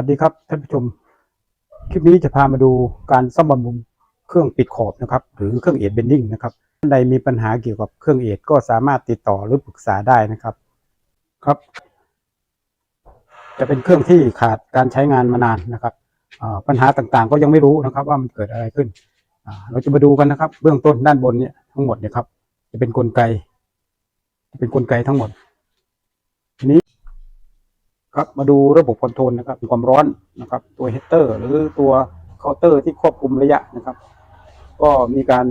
วัสดีครับท่านผู้ชม คลิปนี้จะพามาดูการซ่อมบำรุงเครื่องปิดขอบนะครับ หรือเครื่องเอทเบนดิ้งนะครับท่านใดมีปัญหาเกี่ยวกับเครื่องเอทก็สามารถติดต่อหรือปรึกษาได้นะครับ ครับ จะเป็นเครื่องที่ขาดการใช้งานมานานนะครับปัญหาต่างๆ ก็ยังไม่รู้นะครับ ว่ามันเกิดอะไรขึ้น เราจะมาดูกันนะครับ เบื้องต้นด้านบนเนี่ยทั้งหมดเนี่ยครับ จะเป็นกลไก จะเป็นกลไกทั้งหมดทีนี้ ครับมาดูระบบคอนโทรลนะครับความร้อนนะครับ ตัวเฮดเตอร์หรือตัวเคาน์เตอร์ที่ควบคุมระยะนะครับ ก็มีการ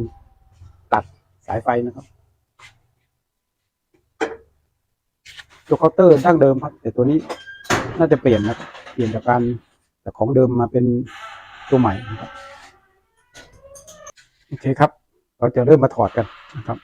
ตัดสายไฟนะครับ ตัวเคาน์เตอร์ดั้งเดิมครับ แต่ตัวนี้น่าจะเปลี่ยนนะเปลี่ยนจากการจากของเดิมมาเป็นตัวใหม่นะครับโอเคครับ เราจะเริ่มมาถอดกันนะครับ